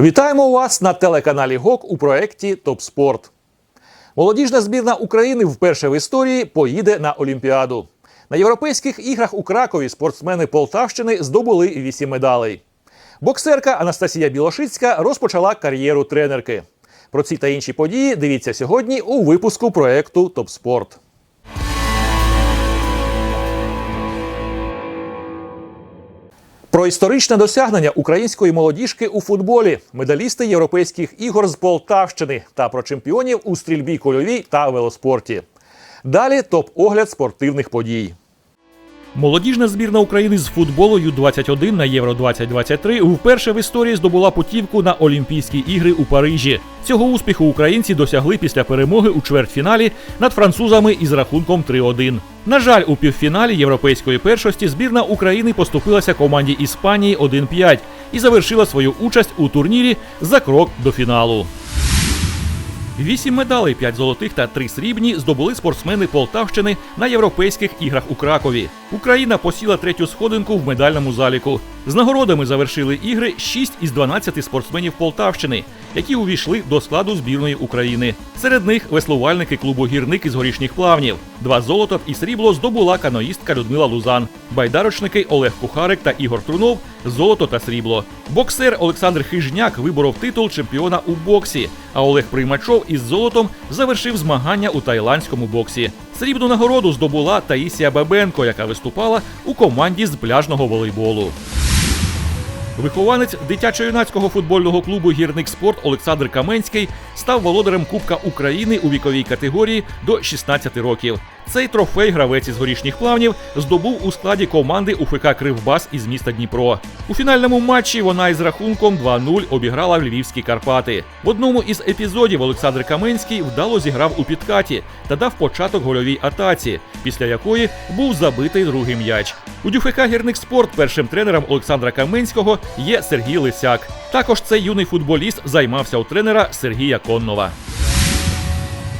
Вітаємо вас на телеканалі ГОК у проєкті Топ Спорт. Молодіжна збірна України вперше в історії поїде на Олімпіаду. На європейських іграх у Кракові спортсмени Полтавщини здобули вісім медалей. Боксерка Анастасія Білошицька розпочала кар'єру тренерки. Про ці та інші події дивіться сьогодні у випуску проєкту Топ Про історичне досягнення української молодіжки у футболі, медалісти європейських ігор з Полтавщини та про чемпіонів у стрільбі кольовій та велоспорті. Далі топ-огляд спортивних подій. Молодіжна збірна України з футболу Ю-21 на Євро 2023 вперше в історії здобула путівку на Олімпійські ігри у Парижі. Цього успіху українці досягли після перемоги у чвертьфіналі над французами із рахунком 3-1. На жаль, у півфіналі європейської першості збірна України поступилася команді Іспанії 1-5 і завершила свою участь у турнірі за крок до фіналу. Вісім медалей, п'ять золотих та три срібні здобули спортсмени Полтавщини на європейських іграх у Кракові. Україна посіла третю сходинку в медальному заліку. З нагородами завершили ігри 6 із 12 спортсменів Полтавщини, які увійшли до складу збірної України. Серед них веслувальники клубу гірник із горішніх плавнів. Два золота і срібло здобула каноїстка Людмила Лузан. Байдарочники Олег Кухарик та Ігор Трунов золото та срібло. Боксер Олександр Хижняк виборов титул чемпіона у боксі. А Олег Приймачов із золотом завершив змагання у тайландському боксі. Срібну нагороду здобула Таїсія Бабенко, яка виступала у команді з пляжного волейболу. Вихованець дитячо-юнацького футбольного клубу Гірник Спорт Олександр Каменський став володарем Кубка України у віковій категорії до 16 років. Цей трофей гравець із горішніх плавнів здобув у складі команди УФК Кривбас із міста Дніпро. У фінальному матчі вона із рахунком 2-0 обіграла Львівські Карпати. В одному із епізодів Олександр Каменський вдало зіграв у підкаті та дав початок гольовій атаці, після якої був забитий другий м'яч. У ДЮФК Гірник Спорт першим тренером Олександра Каменського є Сергій Лисяк. Також цей юний футболіст займався у тренера Сергія Коннова.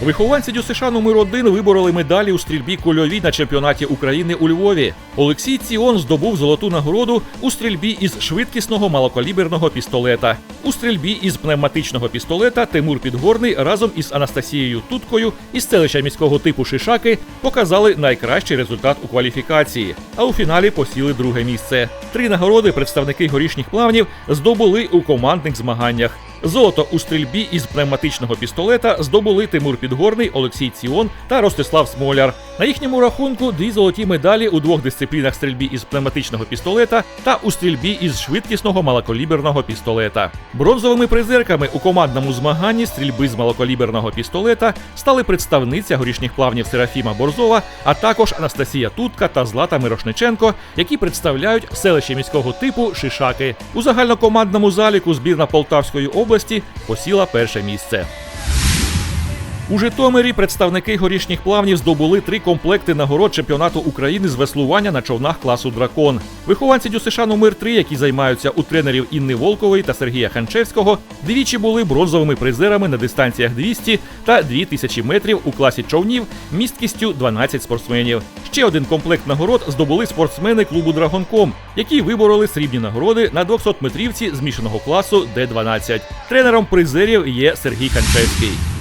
Вихованці ДЮСШ номер 1 вибороли медалі у стрільбі кульовій на чемпіонаті України у Львові. Олексій Ціон здобув золоту нагороду у стрільбі із швидкісного малокаліберного пістолета. У стрільбі із пневматичного пістолета Тимур Підгорний разом із Анастасією Туткою із селища міського типу Шишаки показали найкращий результат у кваліфікації, а у фіналі посіли друге місце. Три нагороди представники горішніх плавнів здобули у командних змаганнях. Золото у стрільбі із пневматичного пістолета здобули Тимур Підгорний, Олексій Ціон та Ростислав Смоляр. На їхньому рахунку дві золоті медалі у двох дисциплінах стрільбі із пневматичного пістолета та у стрільбі із швидкісного малокаліберного пістолета. Бронзовими призерками у командному змаганні стрільби з малокаліберного пістолета стали представниця горішніх плавнів Серафіма Борзова, а також Анастасія Тутка та Злата Мирошниченко, які представляють селище міського типу Шишаки. У загальнокомандному заліку збірна Полтавської області посіла перше місце. У Житомирі представники горішніх плавнів здобули три комплекти нагород чемпіонату України з веслування на човнах класу Дракон. Вихованці ДЮСШ номер 3 які займаються у тренерів Інни Волкової та Сергія Ханчевського, двічі були бронзовими призерами на дистанціях 200 та 2000 метрів у класі човнів місткістю 12 спортсменів. Ще один комплект нагород здобули спортсмени клубу Драгонком, які вибороли срібні нагороди на 200 метрівці змішаного класу Д-12. Тренером призерів є Сергій Ханчевський.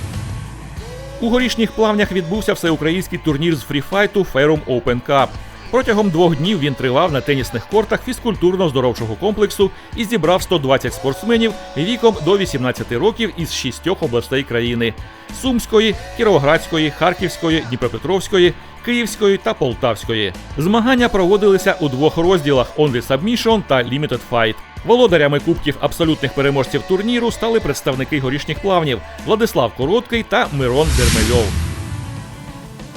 У горішніх плавнях відбувся всеукраїнський турнір з фріфайту Ferrum Open Cup. Протягом двох днів він тривав на тенісних кортах фізкультурно-здоровчого комплексу і зібрав 120 спортсменів віком до 18 років із шістьох областей країни: Сумської, Кіровоградської, Харківської, Дніпропетровської, Київської та Полтавської. Змагання проводилися у двох розділах Only Submission та Limited Fight. Володарями кубків абсолютних переможців турніру стали представники горішніх плавнів Владислав Короткий та Мирон Дермельов.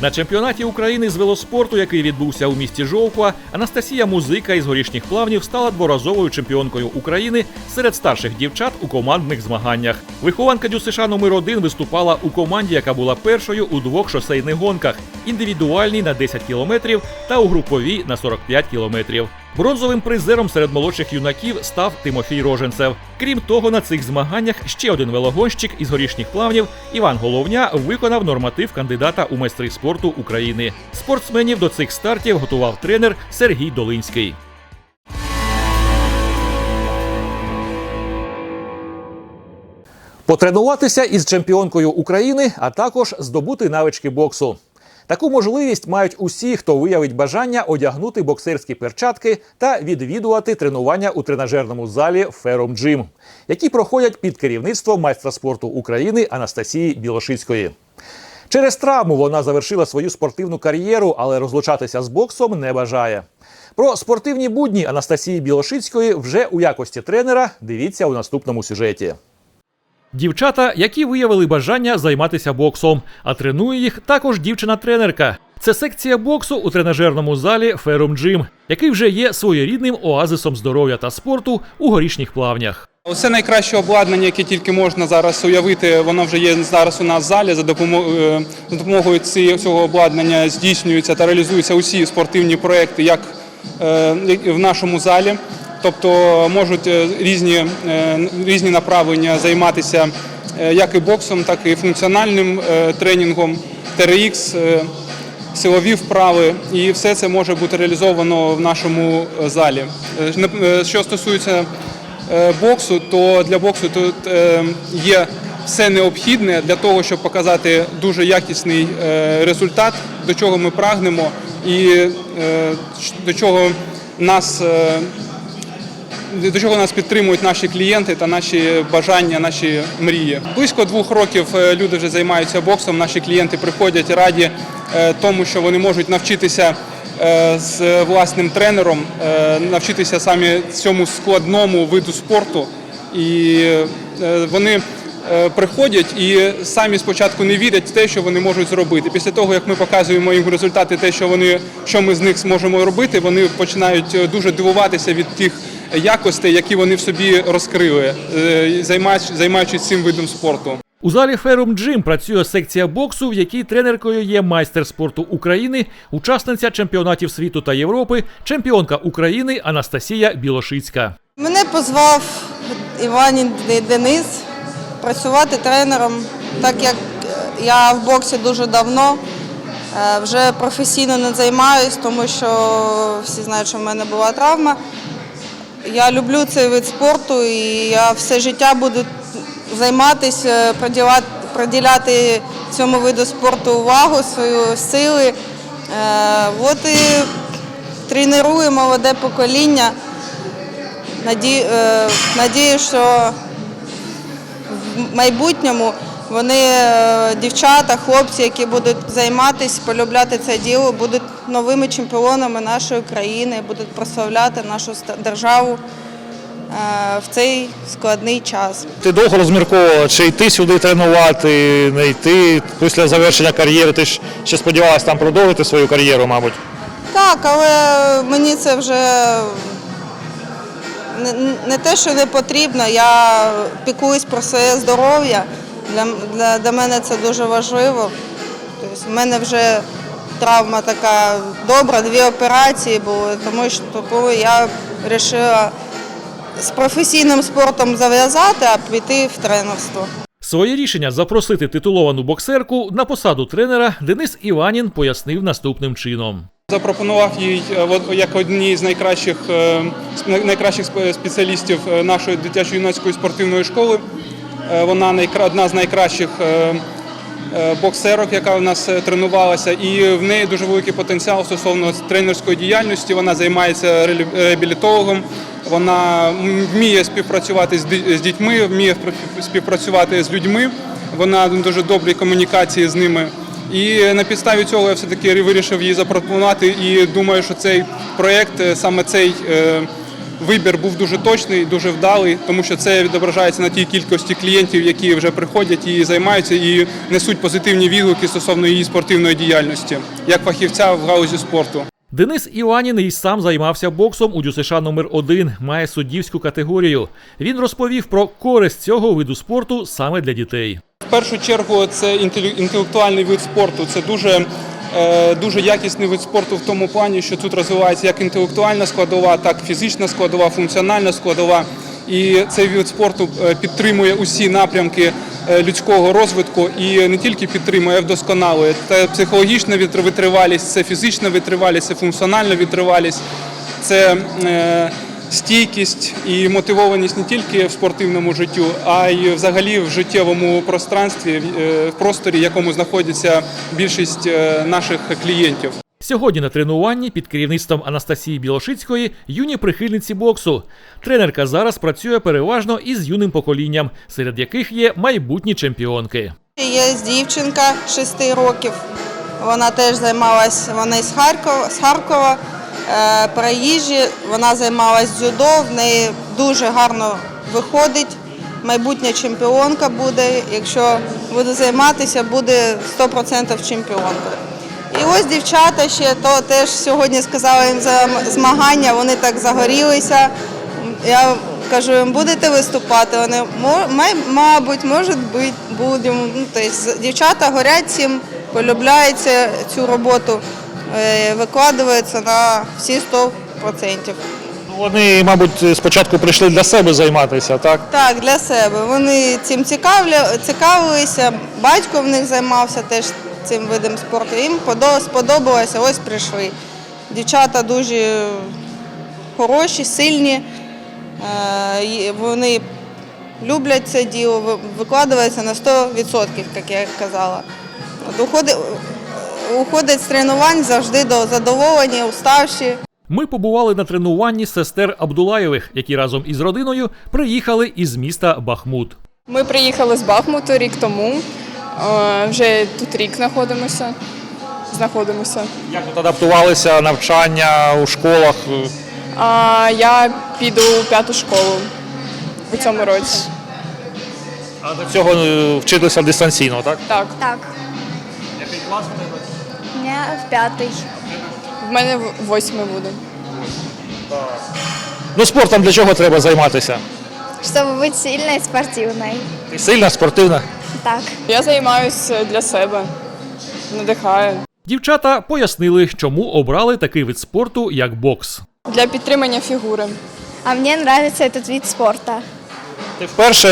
На чемпіонаті України з велоспорту, який відбувся у місті Жовква, Анастасія Музика із горішніх плавнів стала дворазовою чемпіонкою України серед старших дівчат у командних змаганнях. Вихованка ДЮСШ номер 1 виступала у команді, яка була першою у двох шосейних гонках: індивідуальній на 10 кілометрів та у груповій на 45 кілометрів. Бронзовим призером серед молодших юнаків став Тимофій Роженцев. Крім того, на цих змаганнях ще один велогонщик із горішніх плавнів Іван Головня виконав норматив кандидата у майстри спорту України. Спортсменів до цих стартів готував тренер Сергій Долинський. Потренуватися із чемпіонкою України, а також здобути навички боксу. Таку можливість мають усі, хто виявить бажання одягнути боксерські перчатки та відвідувати тренування у тренажерному залі Фером Джим, які проходять під керівництвом майстра спорту України Анастасії Білошицької. Через травму вона завершила свою спортивну кар'єру, але розлучатися з боксом не бажає. Про спортивні будні Анастасії Білошицької вже у якості тренера дивіться у наступному сюжеті. Дівчата, які виявили бажання займатися боксом, а тренує їх також дівчина-тренерка. Це секція боксу у тренажерному залі Ферум Джим, який вже є своєрідним оазисом здоров'я та спорту у горішніх плавнях. Усе найкраще обладнання, яке тільки можна зараз уявити, воно вже є зараз у нас в залі. За допомогою, допомогою цього обладнання здійснюються та реалізуються усі спортивні проекти, е, як в нашому залі. Тобто можуть е, різні, е, різні направлення займатися е, як і боксом, так і функціональним е, тренінгом, е, силові вправи, і все це може бути реалізовано в нашому е, залі. Е, е, Що стосується е, боксу, то для боксу тут е, є все необхідне для того, щоб показати дуже якісний е, результат, до чого ми прагнемо, і е, до чого нас. е, до чого нас підтримують наші клієнти та наші бажання, наші мрії. Близько двох років е, люди вже займаються боксом. Наші клієнти приходять раді тому, що вони можуть навчитися з власним тренером, навчитися самі цьому складному виду спорту. І вони приходять і самі спочатку не вірять в те, що вони можуть зробити. Після того, як ми показуємо їм результати, те, що вони що ми з них зможемо робити, вони починають е, дуже дивуватися від тих якостей, які вони в собі розкрили, е, займаючи- займаючись цим видом спорту. У залі Ферум Джим працює секція боксу, в якій тренеркою є майстер спорту України, учасниця чемпіонатів світу та Європи, чемпіонка України Анастасія Білошицька. Мене позвав Іванін Денис працювати тренером, так як я в боксі дуже давно, е, вже професійно не займаюсь, тому що всі знають, що в мене була травма. Я люблю цей вид спорту і я все життя буду займатися, приділяти, приділяти цьому виду спорту увагу, свої сили. Е, От і тренирую молоде покоління. Наді- е, Надію, що в майбутньому вони, е, дівчата, хлопці, які будуть займатися, полюбляти це діло, будуть новими чемпіонами нашої країни, будуть прославляти нашу державу е, в цей складний час. Ти довго розмірковувала, чи йти сюди тренувати, не йти після завершення кар'єри. Ти ж ще сподівалася там продовжити свою кар'єру, мабуть. Так, але мені це вже не, те, що не потрібно. Я піклуюсь про своє здоров'я. Для, для, для мене це дуже важливо. Тобто, в мене вже травма така добра, дві операції були, тому що коли я вирішила з професійним спортом зав'язати, а піти в тренерство. Своє рішення запросити титуловану боксерку на посаду тренера Денис Іванін пояснив наступним чином. Запропонував їй е, як одній з найкращих, е, найкращих спе- спеціалістів нашої дитячо-юнацької спортивної школи. Е, Вона одна з найкращих боксерок, яка у нас е, тренувалася, і в неї дуже великий потенціал стосовно тренерської діяльності. Вона займається реабілі- реабілітологом, вона вміє співпрацювати з дітьми, вміє спів- співпрацювати з людьми. Вона дуже добрій комунікації з ними. І на підставі цього я все-таки вирішив її запропонувати. І думаю, що цей проєкт, е, саме цей е, вибір був дуже точний, дуже вдалий, тому що це відображається на тій кількості клієнтів, які вже приходять і займаються, і несуть позитивні відгуки стосовно її спортивної діяльності, як фахівця в галузі спорту. Денис Іванін і сам займався боксом у ДЮСШ номер 1 має суддівську категорію. Він розповів про користь цього виду спорту саме для дітей. В першу чергу це інтелектуальний вид спорту. Це дуже, дуже якісний вид спорту в тому плані, що тут розвивається як інтелектуальна складова, так і фізична складова, функціональна складова. І цей вид спорту е, підтримує усі напрямки е, людського розвитку і не тільки підтримує, а вдосконалує. Це психологічна витр- витривалість, це фізична витривалість, це функціональна витривалість, це е, стійкість і мотивованість не тільки в спортивному життю, а й взагалі в життєвому пространстві, в- е, просторі, в якому знаходиться більшість е, наших клієнтів. Сьогодні на тренуванні під керівництвом Анастасії Білошицької юні прихильниці боксу. Тренерка зараз працює переважно із юним поколінням, серед яких є майбутні чемпіонки. Є дівчинка 6 років. Вона теж займалась, вона із Харкова, з Харкова, е, приїжджі. Вона займалась дзюдо, в неї дуже гарно виходить. Майбутня чемпіонка буде. Якщо буде займатися, буде 100% чемпіонкою. І ось дівчата ще то теж сьогодні сказала їм за змагання, вони так загорілися. Я кажу, їм будете виступати? Вони «Мо- май- мабуть, може будемо. Ну, тобто, дівчата горять цим, полюбляються цю роботу, викладаються на всі 100%. Ну, Вони, мабуть, спочатку прийшли для себе займатися, так? Так, для себе. Вони цим цікавилися. Батько в них займався теж цим видом спорту. Їм сподобалося, ось прийшли. Дівчата дуже хороші, сильні. Е, Вони люблять це діло, ви- викладаються на 100%, як я казала. Уходить, з тренувань завжди до задоволення, уставші. Ми побували на тренуванні сестер Абдулаєвих, які разом із родиною приїхали із міста Бахмут. Ми приїхали з Бахмуту рік тому. Е, Вже тут рік знаходимося. Знаходимося. Як тут адаптувалися навчання у школах? А я піду у п'яту школу у цьому році. А до цього е, вчитися дистанційно, так? Так, Так. Який клас У меня в пятый. в мене в- восьмий буде. Ну, спортом для чого треба займатися? Чтобы быть сильной и спортивной. Ти сильна, спортивна? Так. Я займаюся для себе. Надихаю. Дівчата пояснили, чому обрали такий вид спорту, як бокс. Для підтримання фігури. А мне нравится этот вид спорта. Ти вперше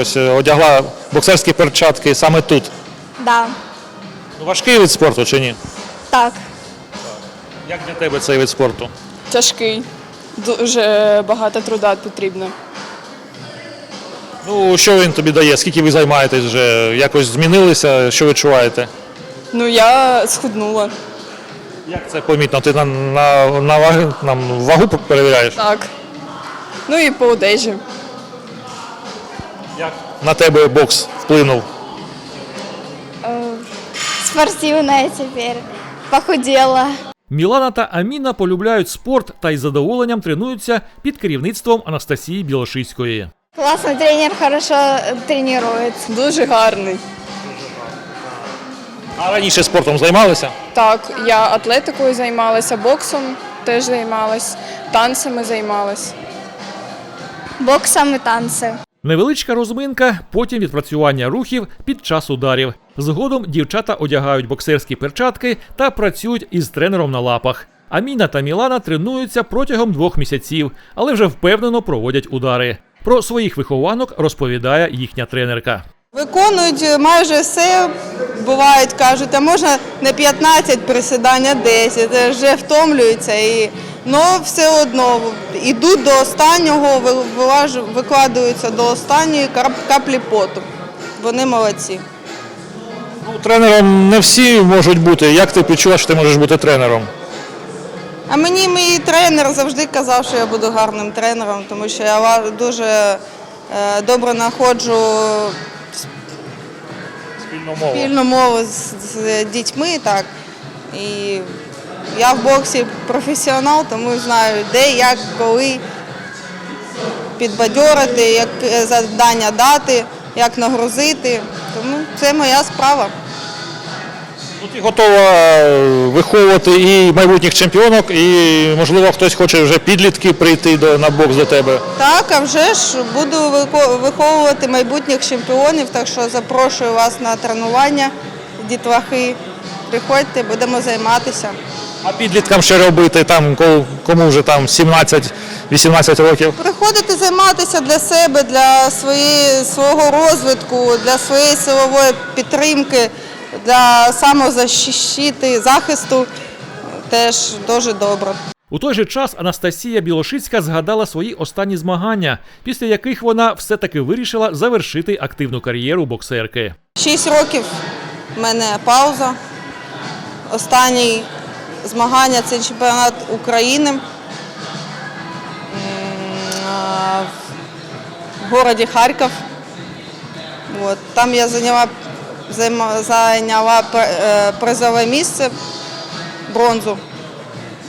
ось е, одягла боксерські перчатки саме тут. Да. Ну, Важкий вид спорту чи ні? Так. Як для тебе цей вид спорту? Тяжкий. Дуже багато труда потрібно. Ну, що він тобі дає? Скільки ви займаєтесь вже? Якось змінилися? Що відчуваєте? Ну, я схуднула. Як це помітно? Ти на, на, на вагу, нам вагу перевіряєш? Так. Ну і по одежі. Як на тебе бокс вплинув? Спортивная теперь Похудела. Мілана та Аміна полюбляють спорт та із задоволенням тренуються під керівництвом Анастасії Білошицької. Классный тренер, хорошо э, тренирует. Дуже гарний. А раніше спортом займалися? Так, я атлетикою займалася, боксом теж займалась, танцями займалась. Боксом и танцы. Невеличка розминка, потім відпрацювання рухів під час ударів. Згодом дівчата одягають боксерські перчатки та працюють із тренером на лапах. Аміна та Мілана тренуються протягом двох місяців, але вже впевнено проводять удари. Про своїх вихованок розповідає їхня тренерка. Виконують майже все. Бувають, кажуть, а можна не 15 присідань, а 10. Це Вже втомлюються. І, ну, все одно йдуть до останнього, викладаються до останньої каплі поту. Вони молодці. Ну, тренером не всі можуть бути. Як ти відчуваєш, що ти можеш бути тренером? А мені мій тренер завжди казав, що я буду гарним тренером, тому що я дуже е, добре знаходжу Спільну мову. спільну мову з, з дітьми. Так. І я в боксі професіонал, тому знаю, де, як, коли підбадьорити, як е, завдання дати, як нагрузити. Тому це моя справа. Ти готова е, виховувати і майбутніх чемпіонок, і, можливо, хтось хоче вже підлітки прийти до, на бокс до тебе. Так, а вже ж буду виховувати майбутніх чемпіонів, так що запрошую вас на тренування, дітлахи. Приходьте, будемо займатися. А підліткам що робити, там, ко- кому вже там 17-18 років. Приходити займатися для себе, для своєї, свого розвитку, для своєї силової підтримки, для самозащити, захисту теж дуже добре. У той же час Анастасія Білошицька згадала свої останні змагання, після яких вона все-таки вирішила завершити активну кар'єру боксерки. Шість років в мене пауза. Останні змагання це чемпіонат України в городі Харків. Там я зайняла, зайняла е, призове місце бронзу.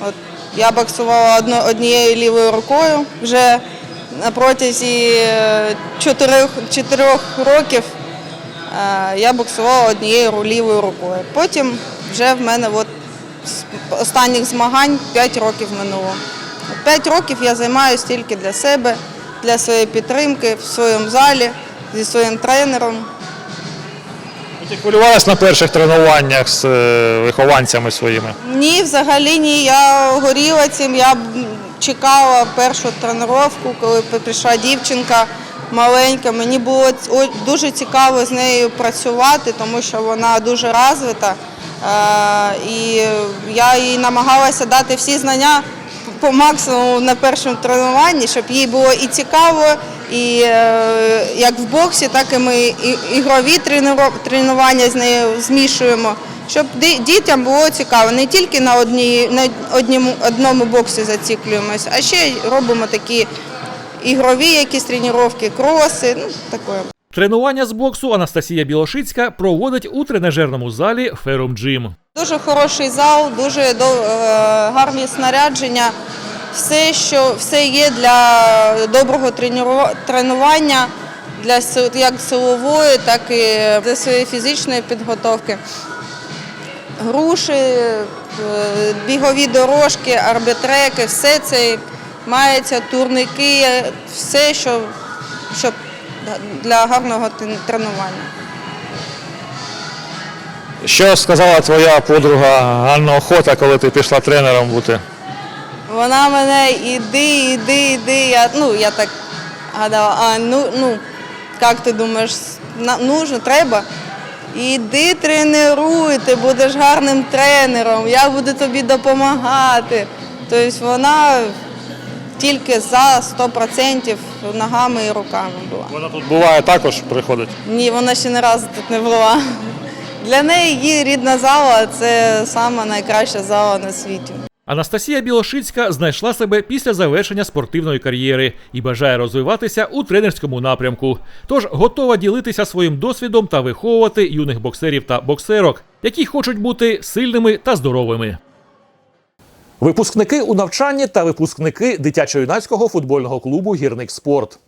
От. Я боксувала однією лівою рукою. Вже протязі е, чотирьох, чотирьох років е, я боксувала однією лівою рукою. Потім вже в мене от останніх змагань 5 років минуло. От 5 років я займаюся тільки для себе, для своєї підтримки в своєму залі зі своїм тренером. Ти хвилювалась на перших тренуваннях з е, вихованцями своїми. Ні, взагалі ні. Я горіла цим. Я чекала першу тренування, коли прийшла дівчинка маленька. Мені було дуже цікаво з нею працювати, тому що вона дуже розвита. Е, І я їй намагалася дати всі знання по максимуму на першому тренуванні, щоб їй було і цікаво, і е, як в боксі, так і ми ігрові тренування з нею змішуємо, щоб дітям було цікаво. Не тільки на одній на одному, одному боксі зациклюємося, а ще робимо такі ігрові якісь тренування, кроси, ну таке. Тренування з боксу Анастасія Білошицька проводить у тренажерному залі Ферум Джим. Дуже хороший зал, дуже е, гарні снарядження. Все, що все є для доброго тренування, для як силової, так і для своєї фізичної підготовки. Груші, е, бігові дорожки, арбітреки, все це мається, турники, все, що, щоб для гарного тренування. Що сказала твоя подруга Ганна Охота, коли ти пішла тренером бути? Вона мене іди, іди, іди. Я, ну, я так гадала, а ну, ну як ти думаєш, на, нужно, треба? Іди тренуй, ти будеш гарним тренером, я буду тобі допомагати. Тобто вона тільки за 100% ногами і руками була. Вона тут буває також приходить. Ні, вона ще не разу тут не була. Для неї її рідна зала це сама найкраща зала на світі. Анастасія Білошицька знайшла себе після завершення спортивної кар'єри і бажає розвиватися у тренерському напрямку. Тож готова ділитися своїм досвідом та виховувати юних боксерів та боксерок, які хочуть бути сильними та здоровими. Випускники у навчанні та випускники дитячо-юнацького футбольного клубу Гірник Спорт.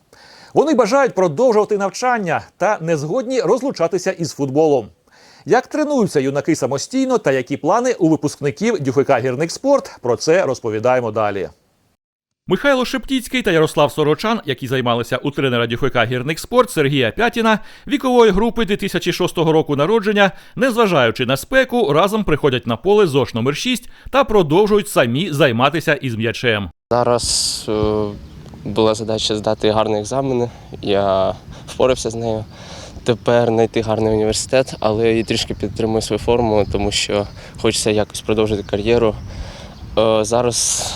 Вони бажають продовжувати навчання та не згодні розлучатися із футболом. Як тренуються юнаки самостійно та які плани у випускників ДЮФК Гірник Спорт, про це розповідаємо далі. Михайло Шептіцький та Ярослав Сорочан, які займалися у тренера ДЮФК Гірник Спорт Сергія Пятіна, вікової групи 2006 року народження, незважаючи на спеку, разом приходять на поле ЗОШ номер 6 та продовжують самі займатися із м'ячем. Зараз е, була задача здати гарні екзамени. Я впорався з нею. Тепер знайти гарний університет, але і трішки підтримую свою форму, тому що хочеться якось продовжити кар'єру. Е, Зараз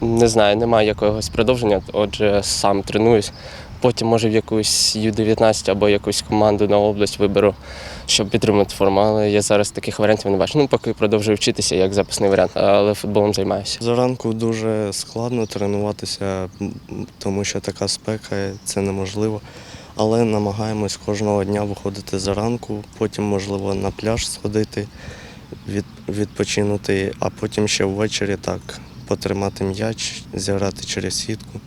не знаю, немає якогось продовження, отже, сам тренуюсь. Потім, може, в якусь Ю-19 або якусь команду на область виберу, щоб підтримати форму. Але я зараз таких варіантів не бачу. Ну, поки продовжую вчитися як запасний варіант, але футболом займаюся. Зранку дуже складно тренуватися, тому що така спека це неможливо. Але намагаємось кожного дня виходити зранку, потім, можливо, на пляж сходити, від, відпочинути, а потім ще ввечері так потримати м'яч, зіграти через сітку.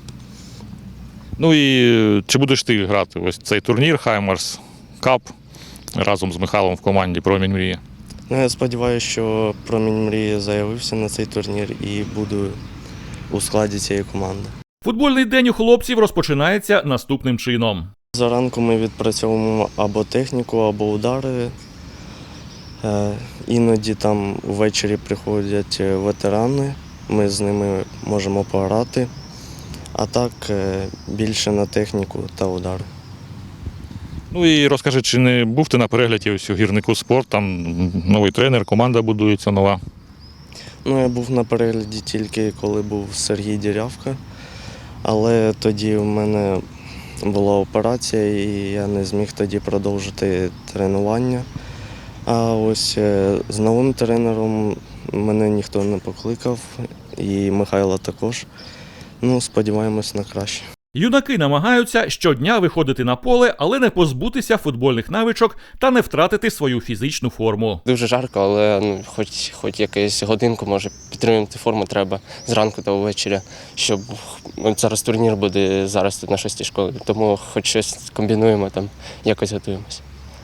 Ну і е, чи будеш ти грати ось цей турнір Хаймерс Кап разом з Михайлом в команді Промінь мрії? Ну, я сподіваюся, що промінь мрії заявився на цей турнір і буду у складі цієї команди. Футбольний день у хлопців розпочинається наступним чином. Заранку ми відпрацьовуємо або техніку, або удари. Е, Іноді там ввечері приходять е, ветерани, ми з ними можемо пограти. А так е, більше на техніку та удари. Ну і розкажи, чи не був ти на перегляді ось у гірнику спорт, там новий тренер, команда будується нова. Ну, я був на перегляді тільки коли був Сергій Дірявка, але тоді в мене була операція і я не зміг тоді продовжити тренування. А ось е, з новим тренером мене ніхто не покликав, і Михайла також. Ну, сподіваємось на краще. Юнаки намагаються щодня виходити на поле, але не позбутися футбольних навичок та не втратити свою фізичну форму. Дуже жарко, але ну, хоч, хоч якусь годинку, може, підтримувати форму треба зранку та ввечері, щоб зараз турнір буде зараз тут на шостій школі. Тому хоч щось комбінуємо там, якось готуємося.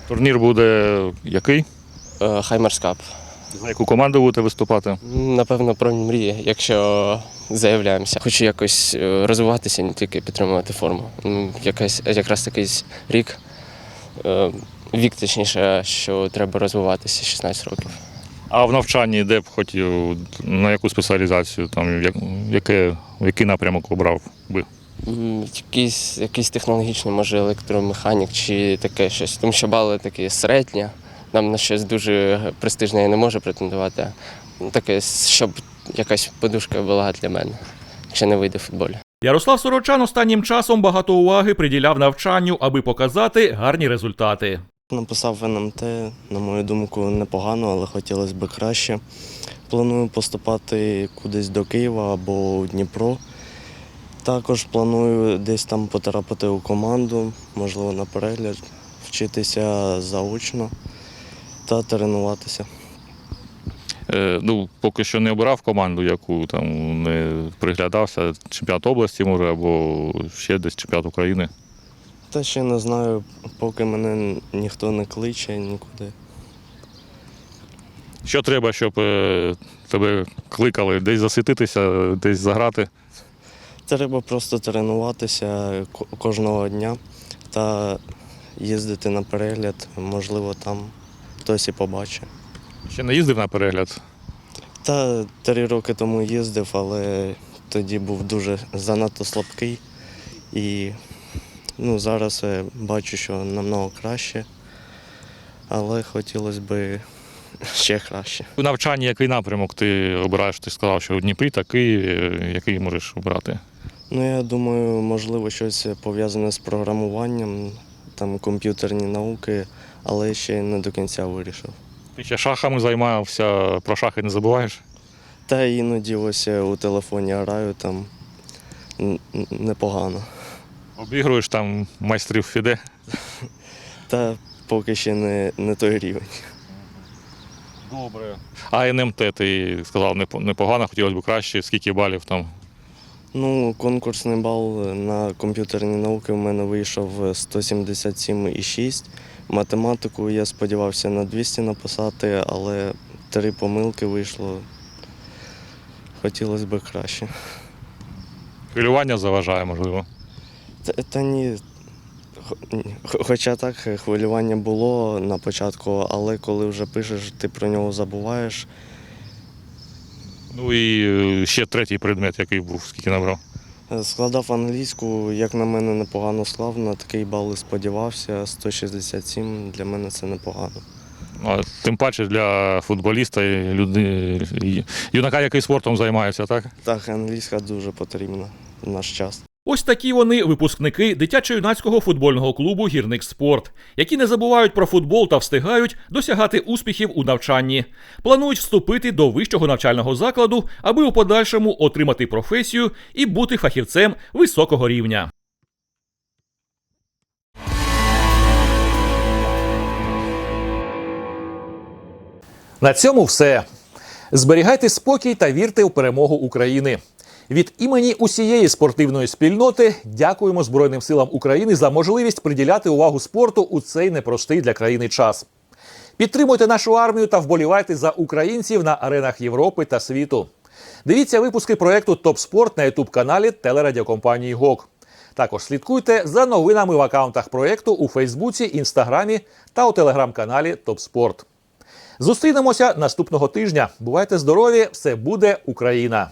Турнір буде який? Е, Хаймерс Кап. За яку команду будете виступати? Напевно, про мрії, якщо заявляємося. Хочу якось е, розвиватися, не тільки підтримувати форму. Якась, якраз такий рік, е, вік точніше, що треба розвиватися 16 років. А в навчанні де б хотів, на яку спеціалізацію, там, як, яке, який напрямок обрав би? Якийсь, якийсь технологічний, може, електромеханік чи таке щось. Тому що бали такі середні, нам на щось дуже престижне я не можу претендувати. Таке, щоб якась подушка була для мене, якщо не вийде в футболі. Ярослав Сорочан останнім часом багато уваги приділяв навчанню, аби показати гарні результати. Написав НМТ, на мою думку, непогано, але хотілося б краще. Планую поступати кудись до Києва або у Дніпро. Також планую десь там потрапити у команду, можливо, на перегляд, вчитися заочно та тренуватися. Е, ну, поки що не обирав команду, яку там не приглядався. Чемпіонат області, може, або ще десь чемпіонат України. Та ще не знаю, поки мене ніхто не кличе нікуди. Що треба, щоб е, тебе кликали, десь засвітитися, десь заграти. Треба просто тренуватися ко- кожного дня та їздити на перегляд, можливо, там хтось і побачить. Ще не їздив на перегляд. Та три роки тому їздив, але тоді був дуже занадто слабкий. І ну, зараз я бачу, що намного краще, але хотілося б ще краще. У навчанні який напрямок ти обираєш? Ти сказав, що у Дніпрі такий, е, який можеш обрати. Ну, я думаю, можливо, щось пов'язане з програмуванням, там комп'ютерні науки, але ще не до кінця вирішив. Ти ще шахами займався, про шахи не забуваєш? Та іноді ось я у телефоні граю там непогано. Обігруєш там майстрів Фіде. Та поки ще не, не той рівень. Добре. А НМТ ти сказав непогано, хотілося б краще. Скільки балів там? Ну, конкурсний бал на комп'ютерні науки в мене вийшов 177,6. Математику я сподівався на 200 написати, але три помилки вийшло. Хотілося б краще. Хвилювання заважає, можливо. Та, та ні. Хоча так хвилювання було на початку, але коли вже пишеш, ти про нього забуваєш. Ну і е, ще третій предмет, який був, скільки набрав. Е, Складав англійську, як на мене, непогано склав, на такий бал і сподівався. 167 для мене це непогано. А Тим паче для футболіста, і люди, юнака, який спортом займається, так? Так, англійська дуже потрібна в наш час. Ось такі вони випускники дитячо-юнацького футбольного клубу Гірник Спорт, які не забувають про футбол та встигають досягати успіхів у навчанні. Планують вступити до вищого навчального закладу, аби у подальшому отримати професію і бути фахівцем високого рівня. На цьому все. Зберігайте спокій та вірте у перемогу України. Від імені усієї спортивної спільноти дякуємо Збройним силам України за можливість приділяти увагу спорту у цей непростий для країни час. Підтримуйте нашу армію та вболівайте за українців на аренах Європи та світу. Дивіться випуски проекту Топ Спорт на ютуб каналі телерадіокомпанії ГОК. Також слідкуйте за новинами в акаунтах проекту у Фейсбуці, Інстаграмі та у телеграм-каналі Топ Спорт. Зустрінемося наступного тижня. Бувайте здорові! Все буде Україна!